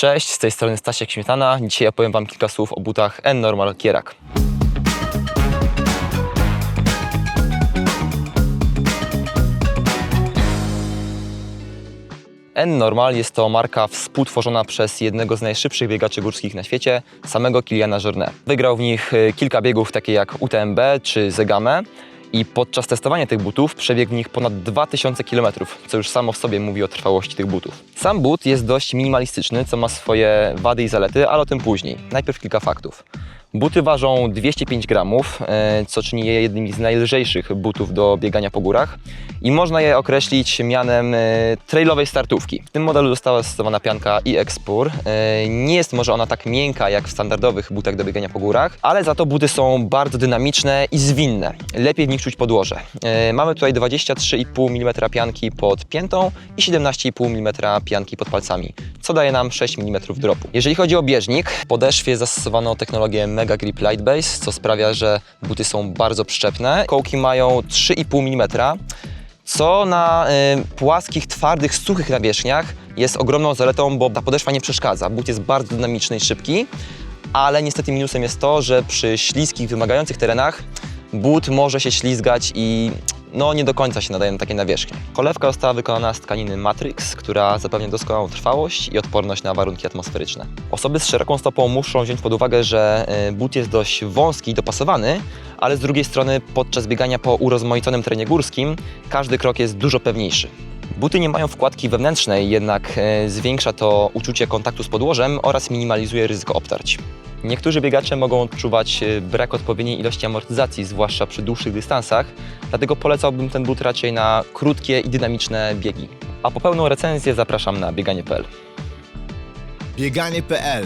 Cześć, z tej strony Stasiek Śmietana. Dzisiaj opowiem Wam kilka słów o butach N-Normal Kierak. N-Normal jest to marka współtworzona przez jednego z najszybszych biegaczy górskich na świecie, samego Kiliana Jornet. Wygrał w nich y, kilka biegów, takie jak UTMB czy Zegame i podczas testowania tych butów przebiegł w nich ponad 2000 km, co już samo w sobie mówi o trwałości tych butów. Sam but jest dość minimalistyczny, co ma swoje wady i zalety, ale o tym później. Najpierw kilka faktów. Buty ważą 205 gramów, e, co czyni je jednymi z najlżejszych butów do biegania po górach i można je określić mianem e, trailowej startówki. W tym modelu została zastosowana pianka eXpur. E, Nie jest może ona tak miękka jak w standardowych butach do biegania po górach, ale za to buty są bardzo dynamiczne i zwinne. Lepiej w nich czuć podłoże. E, Mamy tutaj 23,5 mm pianki pod piętą i 17,5 mm pianki pod palcami, co daje nam 6 mm dropu. Jeżeli chodzi o bieżnik, w podeszwie zastosowano technologię Mega Grip Light Base, co sprawia, że buty są bardzo przyczepne. Kołki mają 3,5 mm, co na y, płaskich, twardych, suchych nawierzchniach jest ogromną zaletą, bo ta podeszwa nie przeszkadza. But jest bardzo dynamiczny i szybki, ale niestety minusem jest to, że przy śliskich, wymagających terenach but może się ślizgać i no nie do końca się nadaje na takie nawierzchnie. Cholewka została wykonana z tkaniny Matrix, która zapewnia doskonałą trwałość i odporność na warunki atmosferyczne. Osoby z szeroką stopą muszą wziąć pod uwagę, że y, but jest dość wąski i dopasowany, ale z drugiej strony podczas biegania po urozmaiconym terenie górskim każdy krok jest dużo pewniejszy. Buty nie mają wkładki wewnętrznej, jednak e, zwiększa to uczucie kontaktu z podłożem oraz minimalizuje ryzyko obtarć. Niektórzy biegacze mogą odczuwać e, brak odpowiedniej ilości amortyzacji, zwłaszcza przy dłuższych dystansach, dlatego polecałbym ten but raczej na krótkie i dynamiczne biegi. A po pełną recenzję zapraszam na bieganie.pl. Bieganie.pl